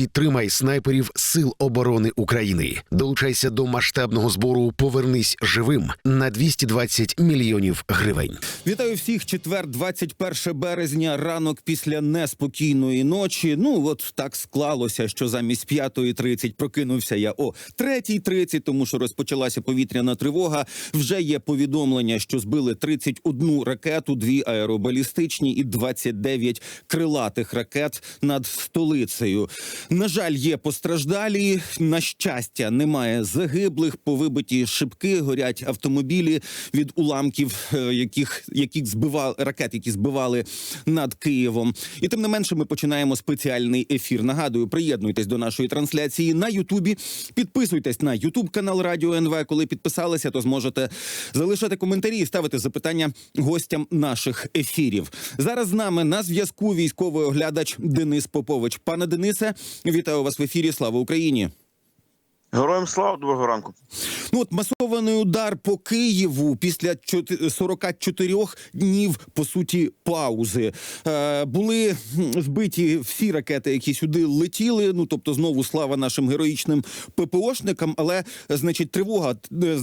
Підтримай снайперів Сил оборони України. Долучайся до масштабного збору Повернись живим на 220 мільйонів гривень. Вітаю всіх. Четвер, 21 березня, ранок після неспокійної ночі. Ну от так склалося, що замість 5.30 прокинувся я о 3.30, тому що розпочалася повітряна тривога. Вже є повідомлення, що збили 31 ракету, дві аеробалістичні і 29 крилатих ракет над столицею. На жаль, є постраждалі. На щастя, немає загиблих. Повибиті шибки, горять автомобілі від уламків, е, яких яких збивали ракет, які збивали над Києвом. І тим не менше, ми починаємо спеціальний ефір. Нагадую, приєднуйтесь до нашої трансляції на Ютубі. Підписуйтесь на Ютуб канал Радіо НВ. Коли підписалися, то зможете залишати коментарі і ставити запитання гостям наших ефірів. Зараз з нами на зв'язку військовий оглядач Денис Попович. Пане Денисе, вітаю вас в ефірі. Слава Україні! Героям слава, доброго ранку. Ну от масований удар по Києву після чоти- 44 днів по суті паузи. Е, були збиті всі ракети, які сюди летіли. Ну тобто, знову слава нашим героїчним ППОшникам. Але значить, тривога е,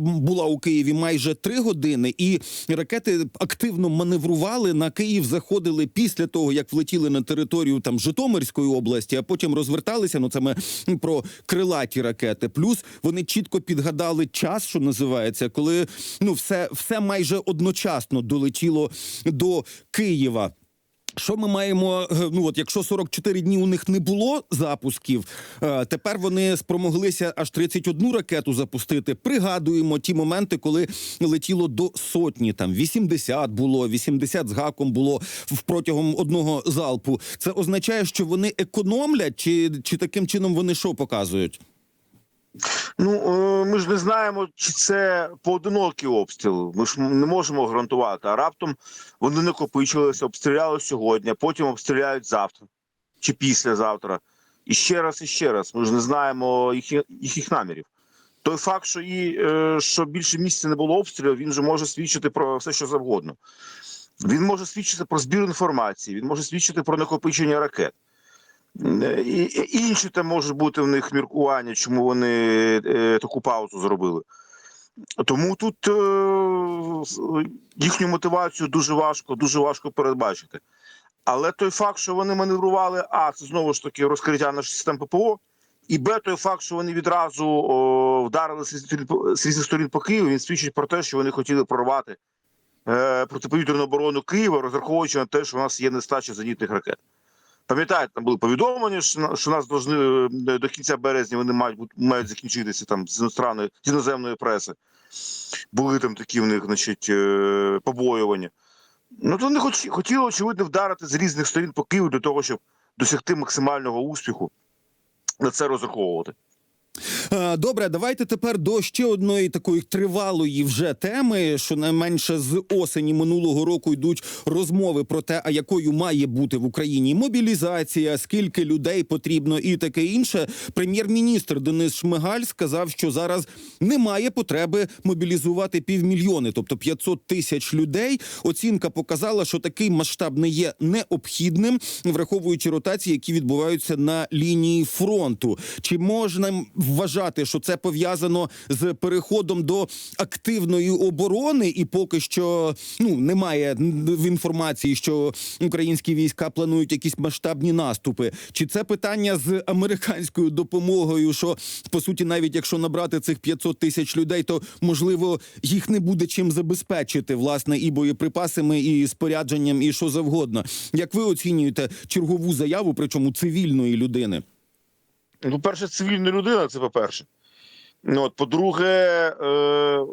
була у Києві майже три години, і ракети активно маневрували на Київ. Заходили після того, як влетіли на територію там Житомирської області, а потім розверталися. Ну це ми про крилаті ракети. Плюс вони чітко підгадали час, що називається, коли ну все, все майже одночасно долетіло до Києва. Що ми маємо? е, Ну от якщо 44 дні у них не було запусків, е, тепер вони спромоглися аж 31 ракету запустити. Пригадуємо ті моменти, коли летіло до сотні, там 80 було, 80 з гаком було протягом одного залпу. Це означає, що вони економлять, чи, чи таким чином вони що показують? Ну е, ми ж не знаємо, чи це поодинокий обстріл. Ми ж не можемо гарантувати. А раптом вони накопичилися, обстріляли сьогодні, потім обстріляють завтра чи післязавтра. І ще раз, і ще раз. Ми ж не знаємо їхніх, їхніх намірів. Той факт, що і е, що більше місяця не було обстрілів, він же може свідчити про все, що завгодно. Він може свідчити про збір інформації, він може свідчити про накопичення ракет. І, інші там можуть бути в них міркування, чому вони е, таку паузу зробили. Тому тут е, їхню мотивацію дуже важко, дуже важко передбачити. Але той факт, що вони маневрували, а це знову ж таки розкриття наших систем ППО, і Б, той факт, що вони відразу о, вдарили з різних сторін по- Києву, він свідчить про те, що вони хотіли прорвати е, протиповітряну оборону Києва, розраховуючи на те, що у нас є нестача зенітних ракет. Пам'ятаєте, там були повідомлення, що, нас должны, е, до кінця березня вони мають мають закінчитися там з іностранної з іноземної преси. Були там такі в них, значить, е, побоювання. Ну то вони хоч, хотіли, очевидно, вдарити з різних сторін по Києву для того, щоб досягти максимального успіху. На це розраховувати. Е, Добре, давайте тепер до ще одної такої тривалої вже теми. Що найменше з осені минулого року йдуть розмови про те, а якою має бути в Україні мобілізація, скільки людей потрібно, і таке інше. Прем'єр-міністр Денис Шмигаль сказав, що зараз немає потреби мобілізувати півмільйони, тобто 500 тисяч людей. Оцінка показала, що такий масштаб не є необхідним, враховуючи ротації, які відбуваються на лінії фронту. Чи можна вважати, що це пов'язано з переходом до активної оборони, і поки що ну немає в інформації, що українські війська планують якісь масштабні наступи? Чи це питання з американською допомогою? Що по суті, навіть якщо набрати цих 500 тисяч людей, то можливо їх не буде чим забезпечити власне і боєприпасами, і спорядженням, і що завгодно. Як ви оцінюєте чергову заяву, причому цивільної людини? Ну, по-перше, цивільна людина, це по-перше. Ну, от, по-друге, е,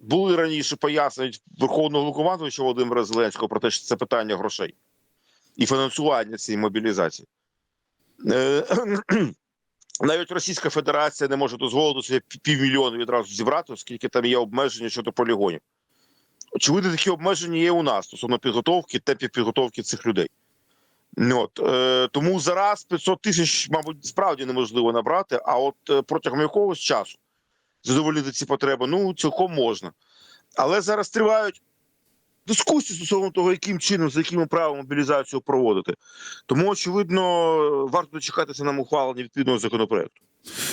були раніше пояснення Верховного командувача Володимира Зеленського про те, що це питання грошей і фінансування цієї мобілізації. Е, навіть Російська Федерація не може дозволити собі півмільйона відразу зібрати, оскільки там є обмеження щодо полігонів. Очевидно, такі обмеження є у нас стосовно підготовки, темпів підготовки цих людей. От, е, тому зараз 500 тисяч, мабуть, справді неможливо набрати, а от е, протягом якогось часу задовольнити ці потреби, ну, цілком можна. Але зараз тривають дискусії стосовно того, яким чином, за якими правилами мобілізацію проводити. Тому, очевидно, варто дочекатися нам ухвалення відповідного законопроекту.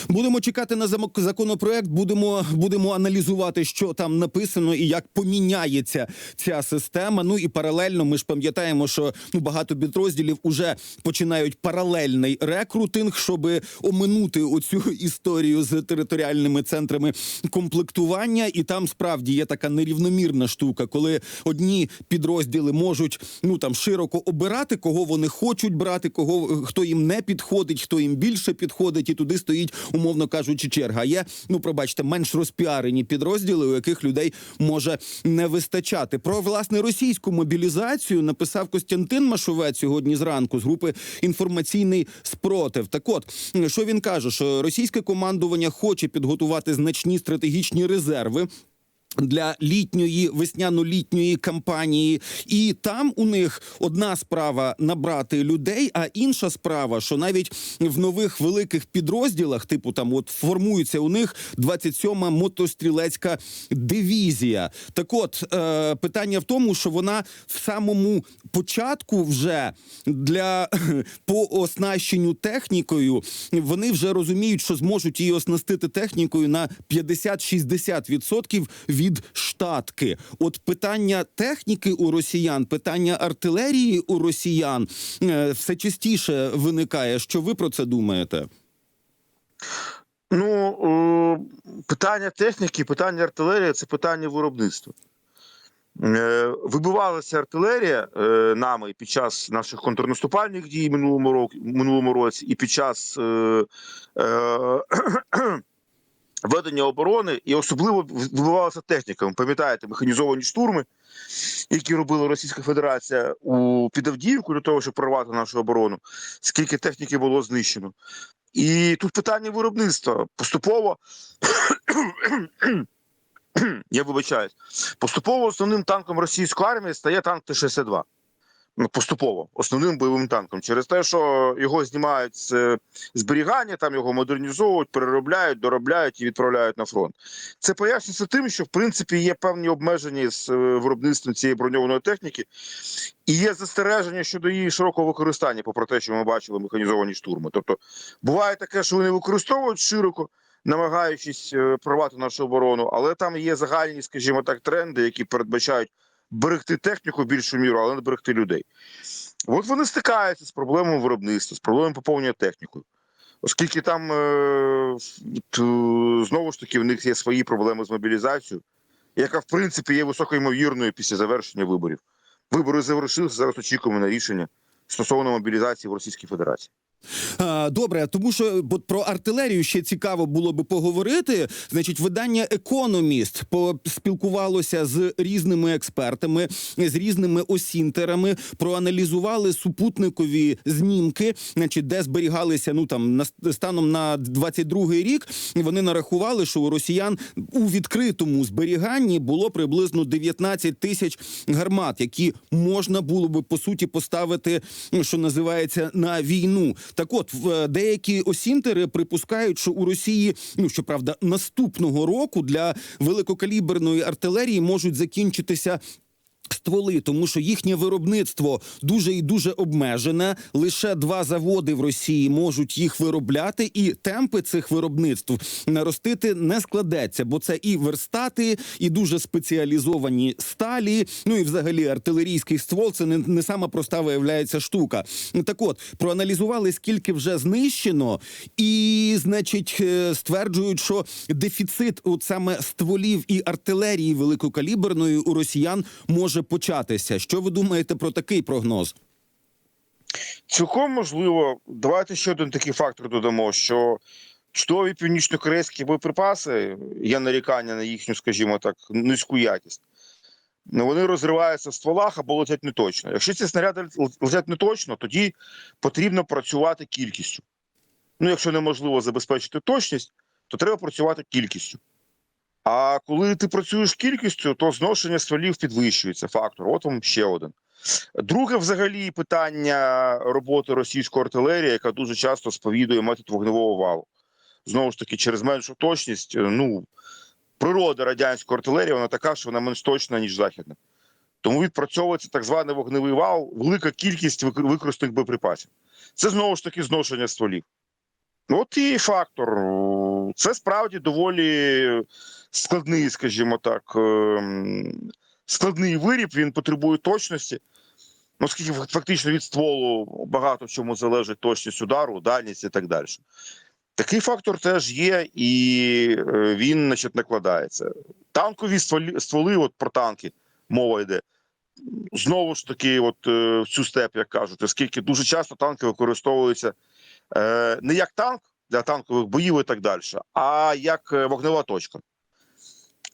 Будемо чекати на законопроект. Будемо будемо аналізувати, що там написано і як поміняється ця система. Ну і паралельно ми ж пам'ятаємо, що ну багато підрозділів уже починають паралельний рекрутинг, щоб оминути оцю історію з територіальними центрами комплектування. І там справді є така нерівномірна штука, коли одні підрозділи можуть ну там широко обирати, кого вони хочуть брати, кого хто їм не підходить, хто їм більше підходить, і туди стоїть, умовно кажучи, черга. Є, ну пробачте, менш розпіарені підрозділи, у яких людей може не вистачати. Про власне російську мобілізацію написав Костянтин Машовець сьогодні зранку з групи інформаційний спротив. Так от що він каже, що російське командування хоче підготувати значні стратегічні резерви. Для літньої весняно-літньої кампанії, і там у них одна справа набрати людей, а інша справа, що навіть в нових великих підрозділах, типу там, от формується у них 27-ма мотострілецька дивізія. Так, от е, питання в тому, що вона в самому початку вже для по оснащенню технікою вони вже розуміють, що зможуть її оснастити технікою на 50-60% від штатки. От питання техніки у росіян, питання артилерії у росіян е, все частіше виникає. Що ви про це думаєте? Ну, е, питання техніки, питання артилерії це питання виробництва. Е, Вибивалася артилерія нами під час наших контрнаступальних дій минулому році, і під час ведення оборони, і особливо вибивалася техніка. Ви пам'ятаєте, механізовані штурми, які робила Російська Федерація у під Авдіївку для того, щоб прорвати нашу оборону, скільки техніки було знищено. І тут питання виробництва поступово. Я вибачаюсь, поступово основним танком російської армії стає танк Т-62. Ну, поступово основним бойовим танком через те, що його знімають з е, зберігання, там його модернізовують, переробляють, доробляють і відправляють на фронт. Це пояснюється тим, що в принципі є певні обмеження з е, виробництвом цієї броньованої техніки, і є застереження щодо її широкого використання, попри те, що ми бачили механізовані штурми. Тобто буває таке, що вони використовують широко, намагаючись е, прорвати нашу оборону, але там є загальні, скажімо так, тренди, які передбачають берегти техніку більшу міру, але не берегти людей. От вони стикаються з проблемою виробництва, з проблемою поповнення технікою. Оскільки там е, знову ж таки в них є свої проблеми з мобілізацією, яка в принципі є високоймовірною після завершення виборів. Вибори завершилися, зараз очікуємо на рішення стосовно мобілізації в Російській Федерації. Добре, тому що про артилерію ще цікаво було би поговорити. Значить, видання Економіст поспілкувалося з різними експертами, з різними осінтерами, проаналізували супутникові знімки, значить, де зберігалися ну там на станом на 22-й рік. Вони нарахували, що у росіян у відкритому зберіганні було приблизно 19 тисяч гармат, які можна було би по суті поставити, ну, що називається, на війну. Так, от е, деякі осінтери припускають, що у Росії, ну щоправда, наступного року для великокаліберної артилерії можуть закінчитися. Стволи, тому що їхнє виробництво дуже і дуже обмежене. Лише два заводи в Росії можуть їх виробляти, і темпи цих виробництв наростити не складеться, бо це і верстати, і дуже спеціалізовані сталі. Ну і взагалі артилерійський ствол це не, не сама проста виявляється штука. Так от проаналізували, скільки вже знищено, і значить е, стверджують, що дефіцит от саме стволів і артилерії великокаліберної у росіян може початися. Що ви думаєте про такий прогноз? Цілком можливо, давайте ще один такий фактор додамо, що чудові північно-корейські боєприпаси, є нарікання на їхню, скажімо так, низьку якість. Ну, вони розриваються в стволах або летять неточно. Якщо ці снаряди летять неточно, тоді потрібно працювати кількістю. Ну, якщо неможливо забезпечити точність, то треба працювати кількістю. А коли ти працюєш кількістю, то зношення стволів підвищується фактор. От вам ще один. Друге, взагалі, питання роботи російської артилерії, яка дуже часто сповідує метод вогневого валу. Знову ж таки, через меншу точність, е, ну природа радянської артилерії вона така, що вона менш точна, ніж західна. Тому відпрацьовується так званий вогневий вал, велика кількість використаних боєприпасів. Це знову ж таки зношення стволів. От і фактор. Це справді доволі складний, скажімо так, ем, складний виріб. Він потребує точності. Ну, оскільки фактично від стволу багато в чому залежить точність удару, дальність і так далі. Такий фактор теж є, і е, він, значить, накладається. Танкові стволи, стволи, от про танки мова йде. Знову ж таки, от е, в цю степ, як кажуть, оскільки дуже часто танки використовуються не як танк для танкових боїв і так далі, а як е, вогнева точка.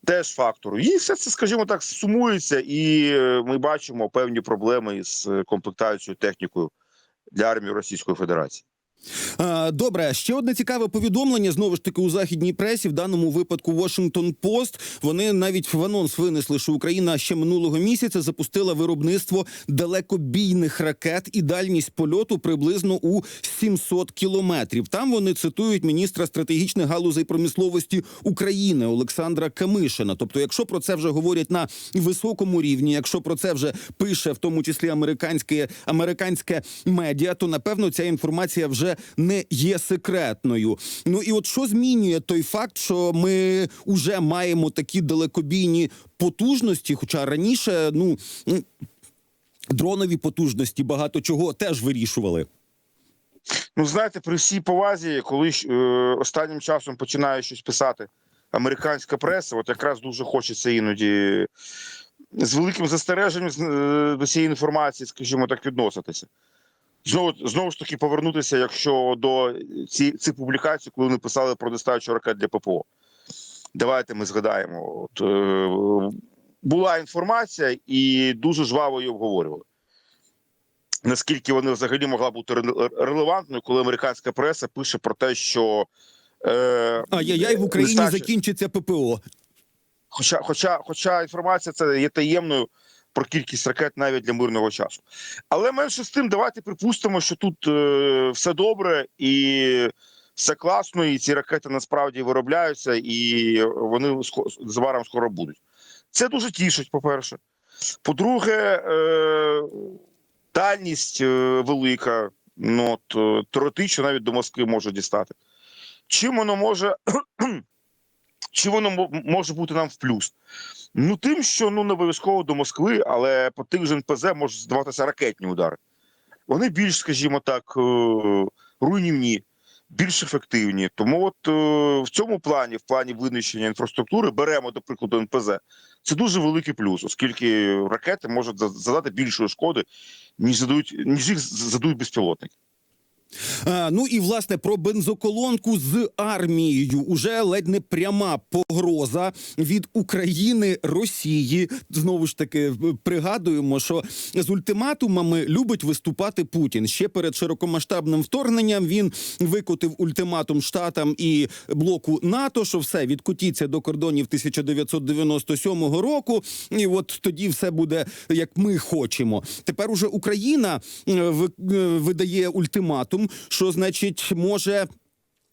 Теж фактор. І все це, скажімо так, сумується, і е, ми бачимо певні проблеми з е, комплектацією технікою для армії Російської Федерації. Добре, ще одне цікаве повідомлення. Знову ж таки, у західній пресі, в даному випадку Washington Post, Вони навіть в анонс винесли, що Україна ще минулого місяця запустила виробництво далекобійних ракет і дальність польоту приблизно у 700 кілометрів. Там вони цитують міністра стратегічних галузей промисловості України Олександра Камишина. Тобто, якщо про це вже говорять на високому рівні, якщо про це вже пише в тому числі американське американське медіа, то напевно ця інформація вже не є секретною. Ну і от що змінює той факт, що ми вже маємо такі далекобійні потужності, хоча раніше ну дронові потужності багато чого теж вирішували. Ну, знаєте, при всій повазі, коли е, останнім часом починає щось писати американська преса, от якраз дуже хочеться іноді з великим застереженням е, до цієї інформації, скажімо так, відноситися. Знову, знову ж таки, повернутися, якщо до ці, цих публікацій, коли вони писали про достачу ракет для ППО. Давайте ми згадаємо. От, е, була інформація і дуже жваво її обговорювали. Наскільки вона взагалі могла бути релевантною, коли американська преса пише про те, що е, Ай-яй-яй, в Україні нестача- закінчиться ППО. Хоча, хоча, хоча інформація це є таємною про кількість ракет навіть для мирного часу. Але менше з тим, давайте припустимо, що тут е, все добре і все класно, і ці ракети насправді виробляються, і вони ско- скоро будуть. Це дуже тішить, по-перше. По-друге, е, дальність е, велика. Ну, от, е, теоретично навіть до Москви може дістати. Чим воно може чи воно може бути нам в плюс? Ну тим, що ну не обов'язково до Москви, але по тих же НПЗ можуть здаватися ракетні удари. Вони більш, скажімо так, е, руйнівні, більш ефективні. Тому, от е, в цьому плані, в плані винищення інфраструктури, беремо, до прикладу, НПЗ. Це дуже великий плюс, оскільки ракети можуть за- задати більшої шкоди, ніж задають, ніж їх задують безпілотники. Ну і власне про бензоколонку з армією уже ледь не пряма погроза від України Росії. Знову ж таки пригадуємо, що з ультиматумами любить виступати Путін. Ще перед широкомасштабним вторгненням він викотив ультиматум штатам і блоку НАТО, що все відкотіться до кордонів 1997 року, і от тоді все буде як ми хочемо. Тепер уже Україна е, е, видає ультиматум, що значить може.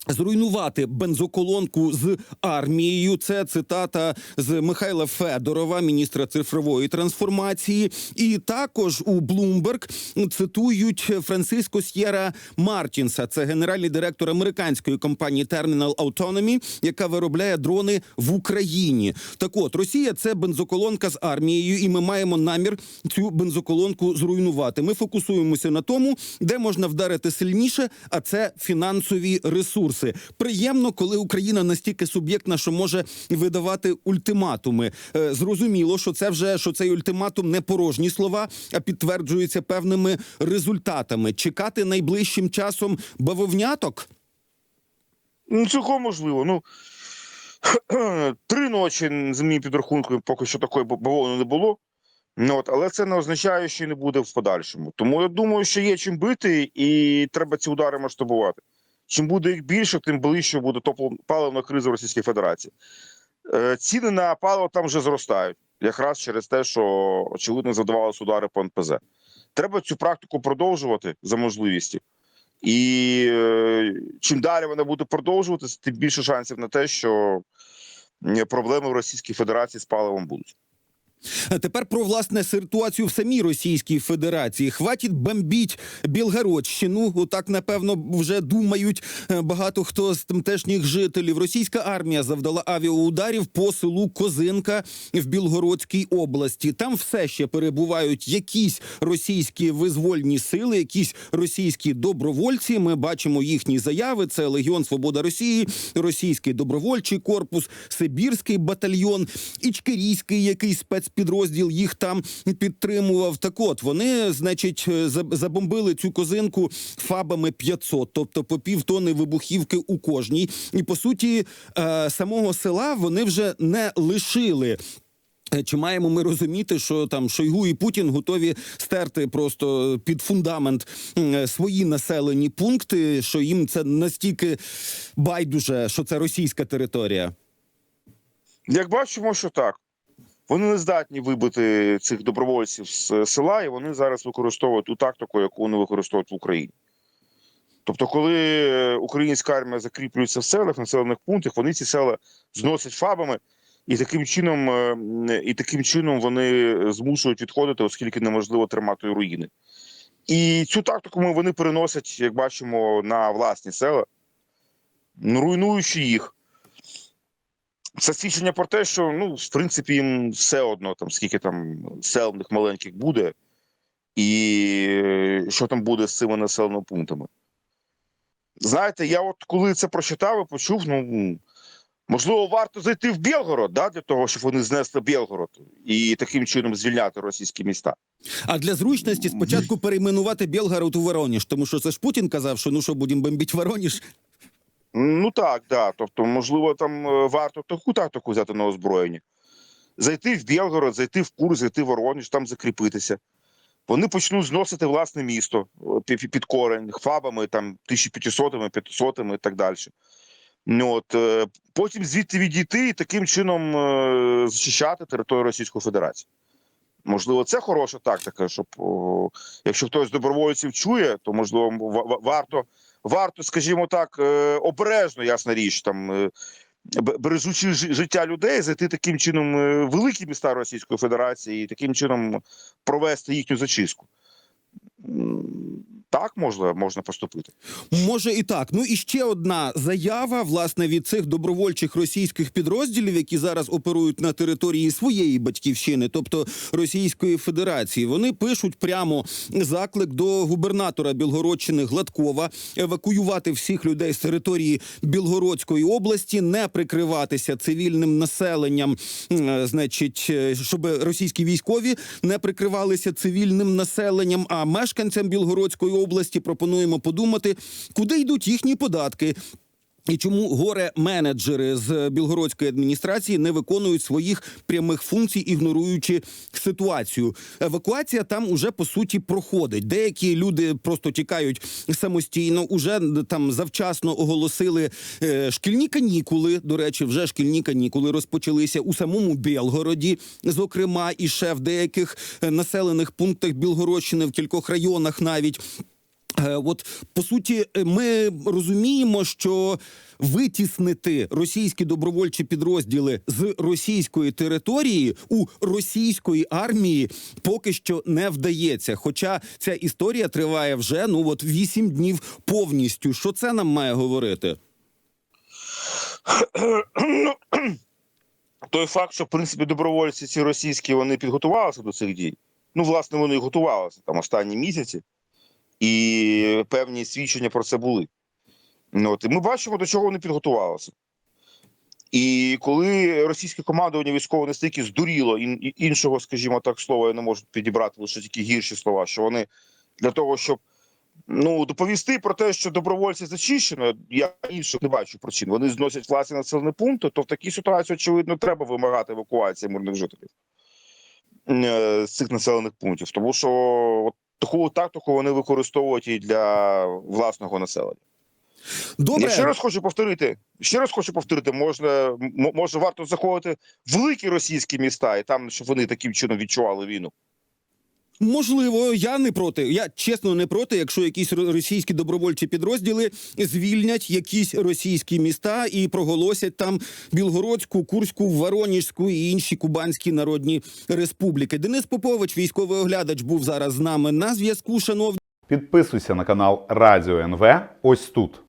Зруйнувати бензоколонку з армією. Це цитата з Михайла Федорова, міністра цифрової трансформації. І також у Bloomberg цитують Франциско С'єра Мартінса. Це генеральний директор американської компанії Terminal Autonomy, яка виробляє дрони в Україні. Так от Росія це бензоколонка з армією, і ми маємо намір цю бензоколонку зруйнувати. Ми фокусуємося на тому, де можна вдарити сильніше, а це фінансові ресурси. Приємно, коли Україна настільки суб'єктна, що може видавати ультиматуми. Е, Зрозуміло, що це вже що цей ультиматум не порожні слова, а підтверджується певними результатами. Чекати найближчим часом бавовняток. Ну, цілком можливо. Ну три ночі з моїм підрахунком поки що такої бав- бавовни не було. Ну, от, але це не означає, що не буде в подальшому. Тому я думаю, що є чим бити, і треба ці удари масштабувати. Чим буде їх більше, тим ближче буде паливна криза в Російській Федерації. Е, ціни на паливо там вже зростають, якраз через те, що очевидно задавалися удари по НПЗ. Треба цю практику продовжувати за можливістю. І е, чим далі вона буде продовжуватися, тим більше шансів на те, що проблеми в Російській Федерації з паливом будуть. А тепер про власне ситуацію в самій Російській Федерації. Хватить бомбіть Білгородщину. Отак, напевно, вже думають е, багато хто з тамтешніх жителів. Російська армія завдала авіаударів по селу Козинка в Білгородській області. Там все ще перебувають якісь російські визвольні сили, якісь російські добровольці. Ми бачимо їхні заяви. Це Легіон Свобода Росії, Російський добровольчий корпус, Сибірський батальйон, Ічкерійський якийсь спецпідрозділ їх там підтримував. Так от вони, значить, е, забомбили цю козинку фабами 500, тобто по півтони вибухівки у кожній. І по суті, е, самого села вони вже не лишили. Е, Чи маємо ми розуміти, що там Шойгу і Путін готові стерти просто під фундамент свої населені пункти, що їм це настільки байдуже, що це російська територія? Як бачимо, що так. Вони не здатні вибити цих добровольців з е, села, і вони зараз використовують ту тактику, яку вони використовують в Україні. Тобто, коли е, українська армія закріплюється в селах, населених пунктах, вони ці села зносять фабами, і таким чином, е, і таким чином вони змушують відходити, оскільки неможливо тримати руїни. І цю тактику вони переносять, як бачимо, на власні села, ну, руйнуючи їх. Це свідчення про те, що ну, в принципі, їм все одно, там скільки там сел в них маленьких буде, і е, що там буде з цими населеними пунктами. Знаєте, я от коли це прочитав і почув, ну можливо, варто зайти в Білгород, да, для того, щоб вони знесли Білгород і таким чином звільняти російські міста. А для зручності спочатку перейменувати Білгород у Вороніж, тому що це ж Путін казав, що ну що будемо бомбити Вороніж. Ну так, да. Тобто, можливо, там е, варто таку тактику взяти на озброєння. Зайти в Білгород, зайти в Курс, зайти в Воронеж, там закріпитися. Вони почнуть зносити власне місто пі- пі- під корень, фабами, там 1500-500ми і так далі. Ну, От, е, потім звідти відійти і таким чином е, захищати територію Російської Федерації. Можливо, це хороша тактика, щоб якщо хтось з добровольців чує, то можливо ва- ва- варто варто, скажімо так, е, обережно, ясна річ, там е, бережучи жи- життя людей, зайти таким чином е, великі міста Російської Федерації і таким чином провести їхню зачистку. Так можна, можна поступити. Може і так. Ну і ще одна заява власне від цих добровольчих російських підрозділів, які зараз оперують на території своєї батьківщини, тобто Російської Федерації. Вони пишуть прямо заклик до губернатора Білгородщини Гладкова евакуювати всіх людей з території Білгородської області, не прикриватися цивільним населенням, значить, е, щоб російські військові не прикривалися цивільним населенням. А мешканцям Білгородської області пропонуємо подумати, куди йдуть їхні податки. І чому горе менеджери з білгородської адміністрації не виконують своїх прямих функцій, ігноруючи ситуацію? Евакуація там уже по суті проходить. Деякі люди просто тікають самостійно. Уже там завчасно оголосили е, шкільні канікули. До речі, вже шкільні канікули розпочалися у самому Білгороді, зокрема, і ще в деяких е, населених пунктах Білгородщини в кількох районах навіть. Е, От по суті, е, ми розуміємо, що витіснити російські добровольчі підрозділи з російської території у російської армії поки що не вдається. Хоча ця історія триває вже ну от вісім днів повністю. Що це нам має говорити? Той факт, що в принципі добровольці ці російські вони підготувалися до цих дій. Ну, власне, вони і готувалися там останні місяці, і певні свідчення про це були. Ну, От, і ми бачимо, до чого вони підготувалися. І коли російське командування військово настільки здуріло, і іншого, скажімо так, слова я не можу підібрати лише тільки гірші слова, що вони для того, щоб ну доповісти про те, що добровольці зачищено, я інших не бачу причин. Вони зносять власні населені пункти, то в такій ситуації, очевидно, треба вимагати евакуації мирних жителів е, з цих населених пунктів, тому що от таку тактику вони використовують і для власного населення. Добре, Я ще раз хочу повторити. Ще раз хочу повторити, можна може варто заходити в великі російські міста, і там щоб вони таким чином відчували війну. Можливо, я не проти. Я чесно не проти, якщо якісь російські добровольчі підрозділи звільнять якісь російські міста і проголосять там Білгородську, Курську, Вороніжську і інші кубанські народні республіки. Денис Попович, військовий оглядач, був зараз з нами на зв'язку. Шановні. Підписуйся на канал Радіо НВ ось тут.